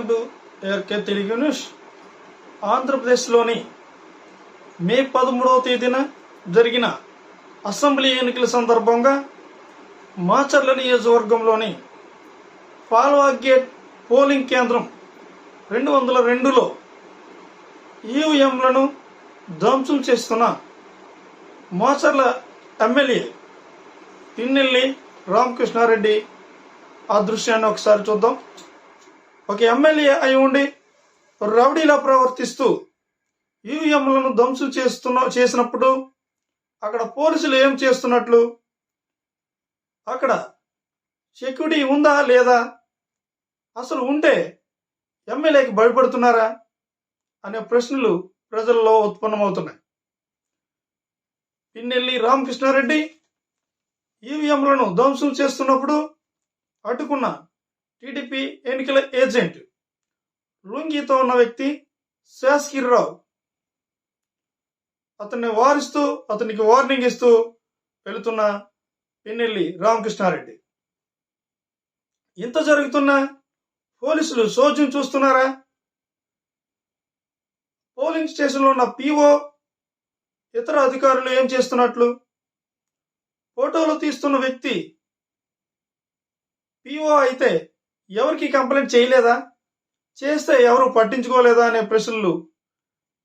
Welcome to ARK Telugu news. ఆంధ్రప్రదేశ్లోని May పదమూడవ తేదీన జరిగిన అసెంబ్లీ ఎన్నికల సందర్భంగా మాచర్ల నియోజకవర్గంలోని పాల్వా గేట్ పోలింగ్ కేంద్రం రెండు వందల రెండులో ఈవీఎంలను ధ్వంసం చేస్తున్న మాచర్ల ఎమ్మెల్యే పిన్నెల్లి రామకృష్ణారెడ్డి ఆ దృశ్యాన్ని ఒకసారి చూద్దాం. ఒక ఎమ్మెల్యే అయి ఉండి రౌడీలా ప్రవర్తిస్తూ ఈవీఎంలను ధ్వంసం చేస్తున్న చేసినప్పుడు అక్కడ పోలీసులు ఏం చేస్తున్నట్లు? అక్కడ సెక్యూరిటీ ఉందా లేదా? అసలు ఉంటే ఎమ్మెల్యేకి భయపడుతున్నారా? అనే ప్రశ్నలు ప్రజల్లో ఉత్పన్నమవుతున్నాయి. పిన్నెల్లి రామకృష్ణారెడ్డి ఈవీఎంలను ధ్వంసం చేస్తున్నప్పుడు అడ్డుకున్న టీడీపీ ఎన్నికల ఏజెంట్. లుంగితో ఉన్న వ్యక్తి శాస్కిర్రావు అతన్ని వారిస్తూ అతనికి వార్నింగ్ ఇస్తూ వెళుతున్న పిన్నెల్లి రామకృష్ణారెడ్డి. ఇంత జరుగుతున్నా పోలీసులు సోద్యం చూస్తున్నారా? పోలింగ్ స్టేషన్లో ఉన్న పీఓ ఇతర అధికారులు ఏం చేస్తున్నట్లు? ఫోటోలు తీస్తున్న వ్యక్తి పీఓ అయితే ఎవరికి కంప్లైంట్ చేయలేదా? చేస్తే ఎవరు పట్టించుకోలేదా అనే ప్రశ్నలు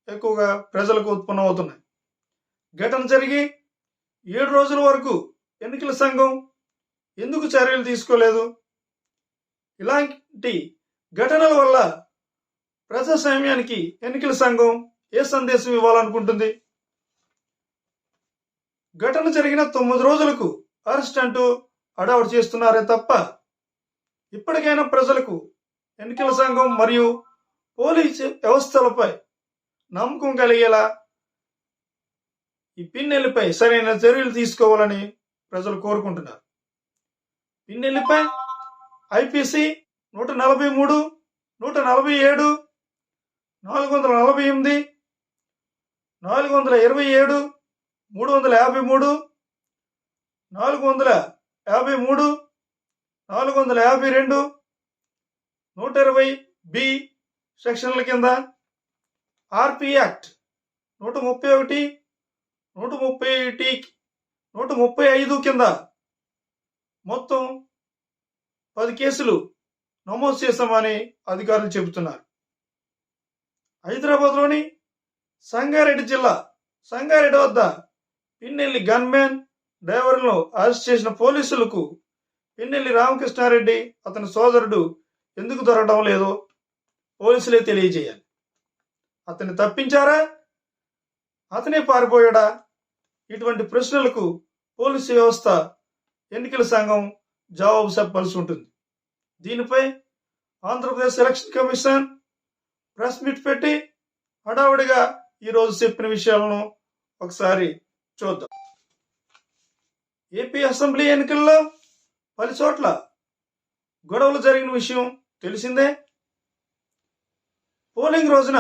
ఎక్కువగా ప్రజలకు ఉత్పన్నమవుతున్నాయి ఘటన జరిగి ఏడు రోజుల వరకు ఎన్నికల సంఘం ఎందుకు చర్యలు తీసుకోలేదు? ఇలాంటి ఘటనల వల్ల ప్రజాస్వామ్యానికి ఎన్నికల సంఘం ఏ సందేశం ఇవ్వాలనుకుంటుంది? ఘటన జరిగిన తొమ్మిది రోజులకు అరెస్ట్ అంటూ అడావుడు చేస్తున్నారే తప్ప ఇప్పటికైనా ప్రజలకు ఎన్నికల సంఘం మరియు పోలీసు వ్యవస్థలపై నమ్మకం కలిగేలా ఈ పిన్నెల్లిపై సరైన చర్యలు తీసుకోవాలని ప్రజలు కోరుకుంటున్నారు. పిన్నెల్లిపై ఐపీసీ నూట నలభై మూడు నూట నలభై ఏడు నాలుగు వందల నలభై ఎనిమిది నాలుగు వందల ఇరవై ఏడు మూడు వందల యాభై మూడు నాలుగు వందల యాభై మూడు నాలుగు వందల యాభై రెండు నూట ఇరవై బి సెక్షన్ల కింద ఆర్పి యాక్ట్ నూట ముప్పై ఒకటి నూట ముప్పై టి నూట ముప్పై ఐదు కింద మొత్తం పది కేసులు నమోదు చేశామని అధికారులు చెబుతున్నారు. హైదరాబాద్లోని సంగారెడ్డి జిల్లా సంగారెడ్డి వద్ద పిన్నెల్లి గన్మ్యాన్ డ్రైవర్లను అరెస్ట్ చేసిన పోలీసులకు పిన్నెల్లి రామకృష్ణారెడ్డి అతని సోదరుడు ఎందుకు దొరకడం లేదో? పోలీసులే తెలియజేయాలి. అతన్ని తప్పించారా? అతనే పారిపోయాడా? ఇటువంటి ప్రశ్నలకు పోలీసు వ్యవస్థ ఎన్నికల సంఘం జవాబు చెప్పాల్సి ఉంటుంది. దీనిపై Andhra Pradesh election commission press meet పెట్టి హడావుడిగా ఈరోజు చెప్పిన విషయాలను ఒకసారి చూద్దాం. ఏపీ అసెంబ్లీ ఎన్నికల్లో పలు చోట్ల గొడవలు జరిగిన విషయం తెలిసిందే. పోలింగ్ రోజున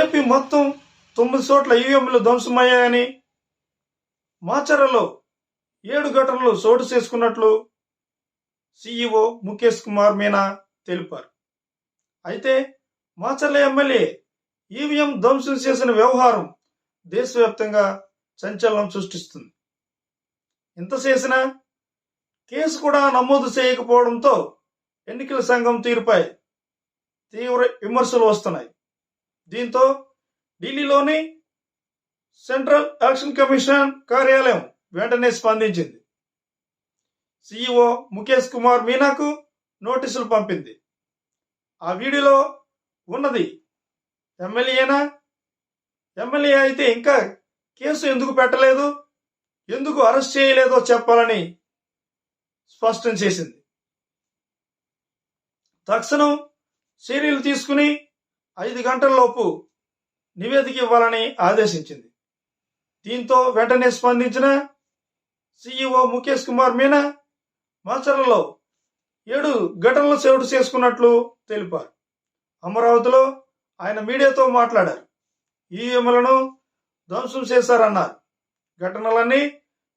ఏపీ మొత్తం తొమ్మిది చోట్ల ఈవీఎంలు ధ్వంసమయ్యాయని మాచర్లలో ఏడు ఘటనలు చోటు చేసుకున్నట్లు సీఈఓ ముఖేష్ కుమార్ మీనా తెలిపారు. అయితే మాచర్ల ఎమ్మెల్యే ఈవీఎం ధ్వంసం చేసిన వ్యవహారం దేశవ్యాప్తంగా సంచలనం సృష్టిస్తుంది. ఎంత చేసినా కేసు కూడా నమోదు చేయకపోవడంతో ఎన్నికల సంఘం తీరుపై తీవ్ర విమర్శలు వస్తున్నాయి. దీంతో ఢిల్లీలోని సెంట్రల్ ఎలక్షన్ కమిషన్ కార్యాలయం వెంటనే స్పందించింది. సీఈఓ ముఖేష్ కుమార్ మీనాకు నోటీసులు పంపింది. ఆ వీడియోలో ఉన్నది ఎమ్మెల్యేనా? ఎమ్మెల్యే అయితే ఇంకా కేసు ఎందుకు పెట్టలేదు? ఎందుకు అరెస్ట్ చేయలేదో చెప్పాలని స్పష్టం చేసింది. తక్షణం చర్యలు తీసుకుని ఐదు గంటలలోపు నివేదిక ఇవ్వాలని ఆదేశించింది. దీంతో వెంటనే స్పందించిన సీఈఓ ముఖేష్ కుమార్ మీనా మల్చర్లలో ఏడు ఘటనలు సేవడు చేసుకున్నట్లు తెలిపారు. అమరావతిలో ఆయన మీడియాతో మాట్లాడారు. ఈఎంలను ధ్వంసం చేశారన్నారు. ఘటనలన్నీ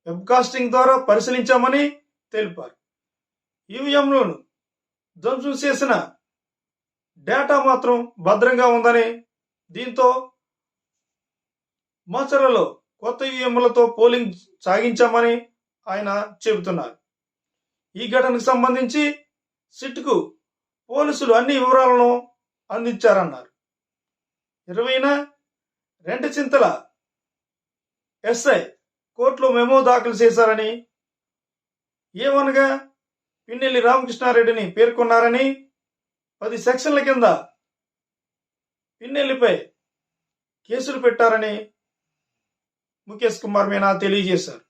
వెబ్కాస్టింగ్ ద్వారా పరిశీలించామని తెలిపారు. ఈవీఎంలను ధ్వంసం చేసిన డేటా మాత్రం భద్రంగా ఉందని దీంతో మచరలో కొత్త ఈఎంలతో పోలింగ్ సాగించామని ఆయన చెబుతున్నారు. ఈ ఘటనకు సంబంధించి సిట్కు పోలీసులు అన్ని వివరాలను అందించారన్నారు. ఇరవైన రెండు చింతల ఎస్ఐ కోర్టులో మెమో దాఖలు చేశారని ఏమనగా పిన్నెల్లి రామకృష్ణారెడ్డిని పేర్కొన్నారని పది సెక్షన్ల కింద పిన్నెల్లిపై కేసులు పెట్టారని ముఖేష్ కుమార్ మీనా తెలియజేశారు.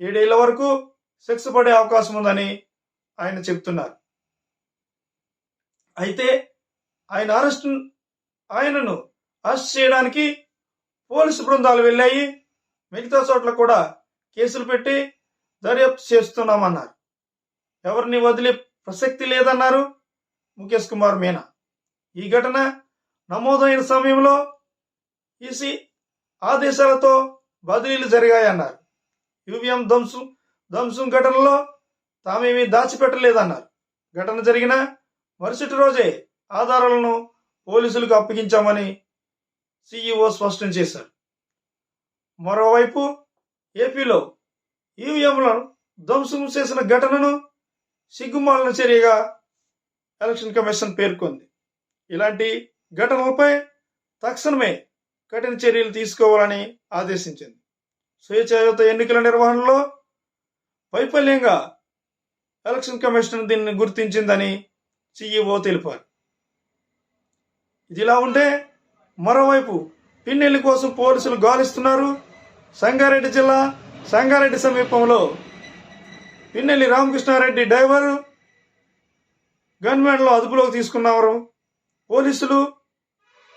ఏడేళ్ళ వరకు శిక్ష పడే అవకాశం ఉందని ఆయన చెప్తున్నారు అయితే ఆయన అరెస్ట్ ఆయనను అరెస్ట్ చేయడానికి పోలీసు బృందాలు వెళ్ళాయి. మిగతా చోట్ల కూడా కేసులు పెట్టి దర్యాప్తు చేస్తున్నామన్నారు. ఎవరిని వదిలే ప్రసక్తి లేదన్నారు? ముఖేష్ కుమార్ మీనా. ఈ ఘటన నమోదైన సమయంలో ఈసీ ఆదేశాలతో బదిలీలు జరిగాయన్నారు. యూవీఎం ధ్వంసం ధ్వంసం ఘటనలో తామేమీ దాచిపెట్టలేదన్నారు. ఘటన జరిగిన మరుసటి రోజే ఆధారాలను పోలీసులకు అప్పగించామని సీఈఓ స్పష్టం చేశారు. మరోవైపు ఏపీలో ఈవీఎంలను ధ్వంసం చేసిన ఘటనను సిగ్గుమాలిన చర్యగా ఎలక్షన్ కమిషన్ పేర్కొంది. ఇలాంటి ఘటనలపై తక్షణమే కఠిన చర్యలు తీసుకోవాలని ఆదేశించింది. స్వేచ్ఛాయుత ఎన్నికల నిర్వహణలో వైఫల్యంగా ఎలక్షన్ కమిషన్ దీన్ని గుర్తించిందని సీఈఓ తెలిపారు. ఇదిలా ఉంటే మరోవైపు పిన్నెల్లి కోసం పోలీసులు గాలిస్తున్నారు. సంగారెడ్డి జిల్లా సంగారెడ్డి సమీపంలో పిన్నెల్లి రామకృష్ణారెడ్డి డ్రైవర్ గన్మెన్లో అదుపులోకి తీసుకున్నారు పోలీసులు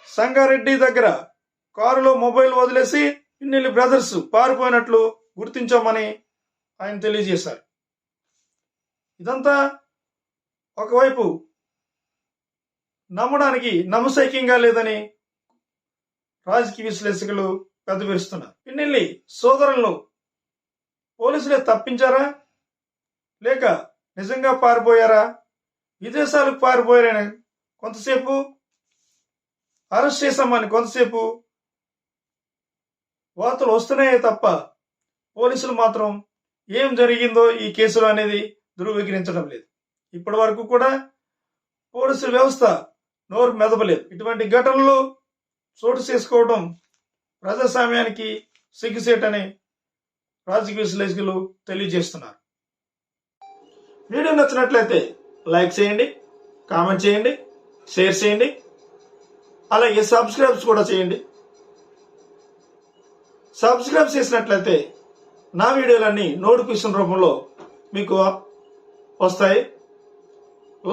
సంగారెడ్డి దగ్గర కారులో మొబైల్ వదిలేసి పిన్నెల్లి బ్రదర్స్ పారిపోయినట్లు గుర్తించామని ఆయన తెలియజేశారు. ఇదంతా ఒకవైపు నమ్మడానికి నమ్మశక్యంగా లేదని రాజకీయ విశ్లేషకులు పెద్దవిరుస్తున్నారు పిన్నెల్లి సోదరులను పోలీసులే తప్పించారా? లేక నిజంగా పారిపోయారా? విదేశాలకు పారిపోయారని కొంతసేపు అరెస్ట్ చేశామని కొంతసేపు వార్తలు వస్తున్నాయే తప్ప పోలీసులు మాత్రం ఏం జరిగిందో ఈ కేసులో అనేది ధృవీకరించడం లేదు. ఇప్పటి వరకు కూడా పోలీసుల వ్యవస్థ నోరు మెదపలేదు. ఇటువంటి ఘటనలు చోటు చేసుకోవడం ప్రజాస్వామ్యానికి సిగ్గుసేటని రాజకీయ విశ్లేషకులు తెలియజేస్తున్నారు. వీడియో నచ్చినట్లయితే లైక్ చేయండి కామెంట్ చేయండి షేర్ చేయండి అలాగే సబ్స్క్రైబ్స్ కూడా చేయండి. సబ్స్క్రైబ్ చేసినట్లయితే నా వీడియోలన్నీ నోటిఫికేషన్ రూపంలో మీకు వస్తాయి.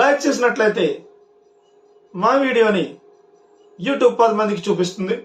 లైక్ చేసినట్లయితే మా వీడియోని యూట్యూబ్ పది మందికి చూపిస్తుంది.